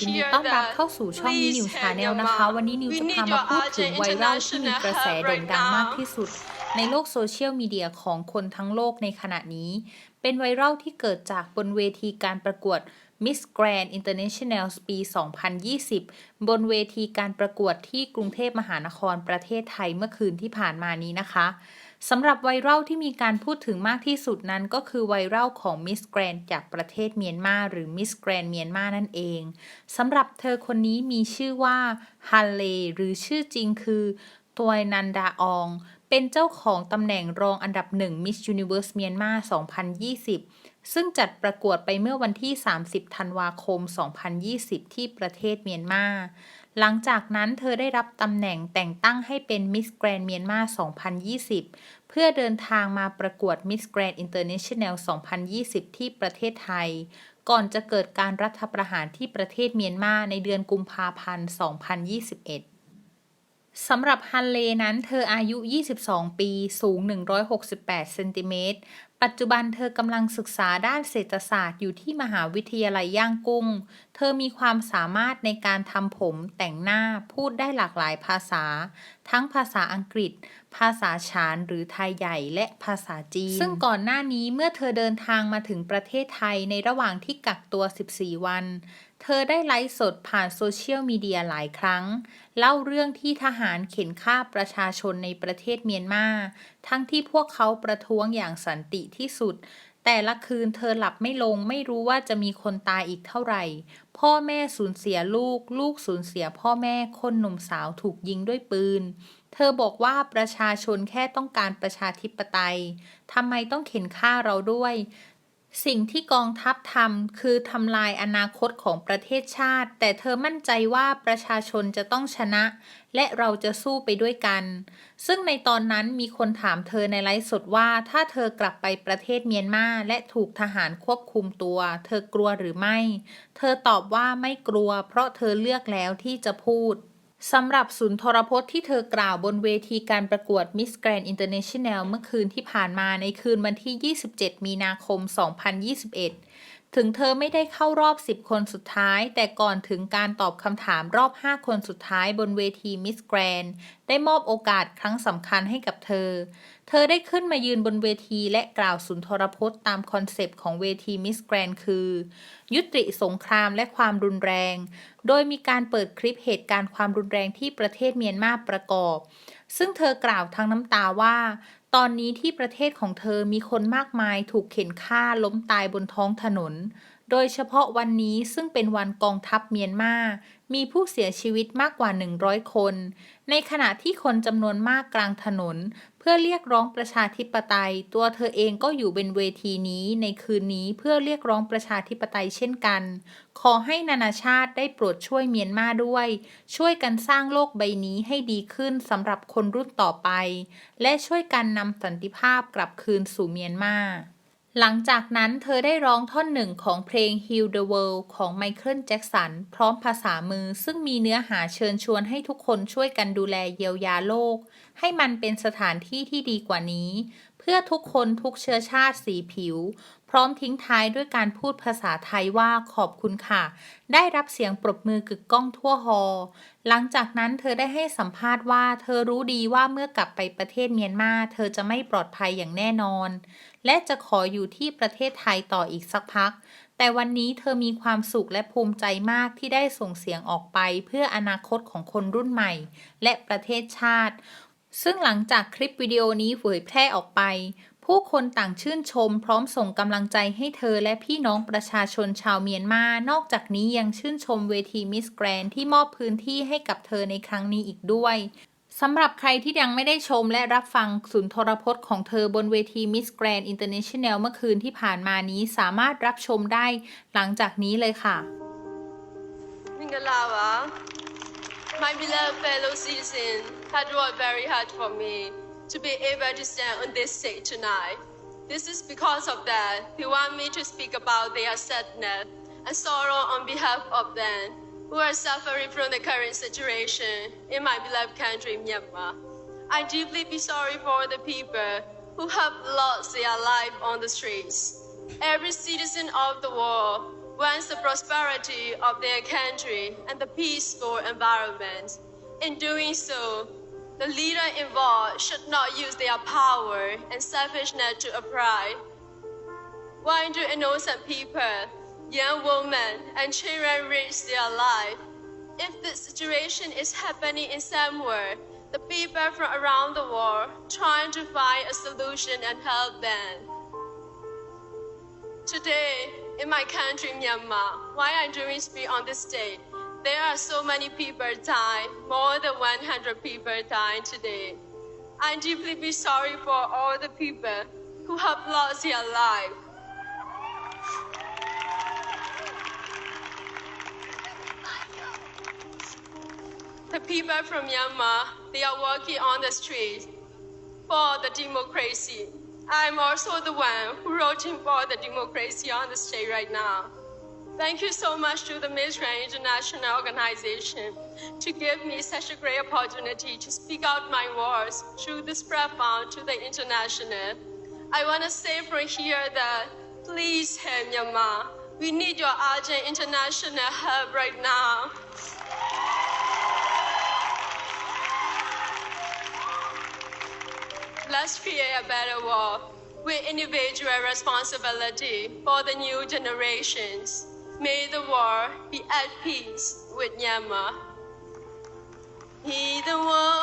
ยินดีต้อนรับเข้าสู่ช่องนิวชาแนลนะคะ วันนี้นิวจะพามาพูดถึงไวรัลที่มีกระแสโด่งดังมากที่สุด ในโลกโซเชียลมีเดียของคนทั้งโลกในขณะนี้ เป็นไวรัลที่เกิดจากบนเวทีการประกวด Miss Grand International ปี 2020 บนเวทีการประกวดที่กรุงเทพมหานครประเทศไทยเมื่อคืนที่ผ่านมานี้นะคะ สำหรับไวรัลที่มีการพูดถึงมากที่สุดนั้นก็คือไวรัลของ Miss Grand จากประเทศเมียนมาหรือ Miss Grand เมียนมานั่นเองสำหรับเธอคนนี้มีชื่อว่าฮันเลหรือชื่อจริงคือตัวยนันดาออง เป็นเจ้าของตำแหน่งรองอันดับหนึ่ง Miss Universe เมียนมา2020 ซึ่งจัดประกวดไปเมื่อวันที่ 30 ธันวาคม 2020 ที่ประเทศเมียนมา หลังจากนั้นเธอได้รับตำแหน่งแต่งตั้งให้เป็นมิสแกรนเมียนมา 2020 เพื่อเดินทางมาประกวดมิสแกรนอินเตอร์เนชั่นแนล 2020 ที่ประเทศไทย ก่อนจะเกิดการรัฐประหารที่ประเทศเมียนมาในเดือนกุมภาพันธ์ 2021 สำหรับฮันเลนั้นเธออายุ 22 ปี สูง 168 เซนติเมตร ปัจจุบันเธอกำลังศึกษาด้านเศรษฐศาสตร์อยู่ที่มหาวิทยาลัยย่างกุ้ง เธอมีความสามารถในการทำผม แต่งหน้า พูดได้หลากหลายภาษา ทั้งภาษาอังกฤษ ภาษาชานหรือไทยใหญ่ และภาษาจีน ซึ่งก่อนหน้านี้เมื่อเธอเดินทางมาถึงประเทศไทยในระหว่างที่กักตัว 14 วัน เธอได้ไลฟ์สดผ่านโซเชียลมีเดียหลายครั้ง เล่าเรื่องที่ทหารเข็นฆ่าประชาชนในประเทศเมียนมา ทั้งที่พวกเขาประท้วงอย่างสันติที่สุด แต่ละคืนเธอหลับไม่ลงไม่รู้ว่าจะมีคนตายอีกเท่าไหร่ พ่อแม่สูญเสียลูก ลูกสูญเสียพ่อแม่คนหนุ่มสาวถูกยิงด้วยปืน เธอบอกว่าประชาชนแค่ต้องการประชาธิปไตยทำไมต้องเข็นฆ่าเราด้วย สิ่งที่กองทัพทำคือทำลายอนาคตของประเทศชาติ แต่เธอมั่นใจว่าประชาชนจะต้องชนะ และเราจะสู้ไปด้วยกัน ซึ่งในตอนนั้นมีคนถามเธอในไลฟ์สดว่า ถ้าเธอกลับไปประเทศเมียนมาและถูกทหารควบคุมตัว เธอกลัวหรือไม่ เธอตอบว่าไม่กลัว เพราะเธอเลือกแล้วที่จะพูด สำหรับศูนย์ทรพจน์ที่เธอกล่าวบนเวทีการประกวด Miss Grand International เมื่อคืนที่ผ่านมาในคืนวันที่ 27 มีนาคม 2021 ถึงเธอไม่ได้เข้ารอบ 10 คนสุดท้าย แต่ก่อนถึงการตอบคำถามรอบ 5 คนสุดท้ายบนเวทีมิสแกรนได้มอบโอกาสครั้งสำคัญให้กับเธอ เธอได้ขึ้นมายืนบนเวทีและกล่าวสุนทรพจน์ตามคอนเซปต์ของเวทีมิสแกรนคือ ยุติสงครามและความรุนแรง โดยมีการเปิดคลิปเหตุการณ์ความรุนแรงที่ประเทศเมียนมาประกอบ ซึ่งเธอกล่าวทั้งน้ำตาว่า ตอนนี้ที่ประเทศของเธอมีคนมากมายถูกเข็นฆ่าล้มตายบนท้องถนน โดยเฉพาะวันนี้ซึ่งเป็นวันกองทัพเมียนมา มีผู้เสียชีวิตมากกว่า 100 คน ในขณะที่คนจำนวนมากกลางถนน เพื่อเรียกร้องประชาธิปไตย ตัวเธอเองก็อยู่บนเวทีนี้ในคืนนี้เพื่อเรียกร้องประชาธิปไตยเช่นกัน ขอให้นานาชาติได้โปรดช่วยเมียนมาด้วย ช่วยกันสร้างโลกใบนี้ให้ดีขึ้นสำหรับคนรุ่นต่อไป และช่วยกันนำสันติภาพกลับคืนสู่เมียนมา หลังจากนั้นเธอได้ร้องท่อนหนึ่งของเพลง Heal the World ของไมเคิลแจ็กสัน พร้อมภาษามือซึ่งมีเนื้อหาเชิญชวนให้ทุกคนช่วยกันดูแลเยียวยาโลก ให้มันเป็นสถานที่ที่ดีกว่านี้ เพื่อทุกคนทุกเชื้อชาติสีผิว พร้อมทิ้งท้ายด้วยการพูดภาษาไทยว่าขอบคุณค่ะ ได้รับเสียงปรบมือกึกก้องทั่วฮอหลังจากนั้นเธอได้ให้สัมภาษณ์ว่า เธอรู้ดีว่าเมื่อกลับไปประเทศเมียนมา เธอจะไม่ปลอดภัยอย่างแน่นอน และจะขออยู่ที่ประเทศไทยต่ออีกสักพักแต่วันนี้เธอมีความสุขและภูมิใจมากที่ได้ส่งเสียงออกไปเพื่ออนาคตของคนรุ่นใหม่ และประเทศชาติ ซึ่งหลังจากคลิปวิดีโอนี้เผยแพร่ออกไป ผู้คนต่างชื่นชม พร้อมส่งกำลังใจให้เธอและพี่น้องประชาชนชาวเมียนมา นอกจากนี้ยังชื่นชมเวทีมิสแกรนที่มอบพื้นที่ให้กับเธอในครั้งนี้อีกด้วยสำหรับใครที่ยังไม่ได้ชมและรับฟังสุนทรพจน์ของเธอบนเวที Miss Grand International เมื่อคืนที่ผ่านมานี้สามารถรับชมได้หลังจากนี้เลยค่ะ My beloved fellow citizens had worked very hard for me to be able to stand on this stage tonight. This is because of that they want me to speak about their sadness and sorrow on behalf of them. who are suffering from the current situation in my beloved country, Myanmar. I deeply be sorry for the people who have lost their life on the streets. Every citizen of the world wants the prosperity of their country and the peaceful environment. In doing so, the leader involved should not use their power and selfishness to oppress. Why do innocent people, young women, and children risk their life? If this situation is happening in somewhere, the people from around the world trying to find a solution and help them. Today, in my country, Myanmar, why I'm doing speak on this day, there are so many people dying, more than 100 people dying today. I deeply be sorry for all the people who have lost their life. The people from Myanmar, they are working on the streets for the democracy. I'm also the one who wrote for the democracy on the stage right now. Thank you so much to the Michigan International Organization to give me such a great opportunity to speak out my words through this platform to the international. I want to say from here that please help Myanmar. We need your urgent international help right now. Let's create a better world with individual responsibility for the new generations. May the world be at peace with Yama. The world.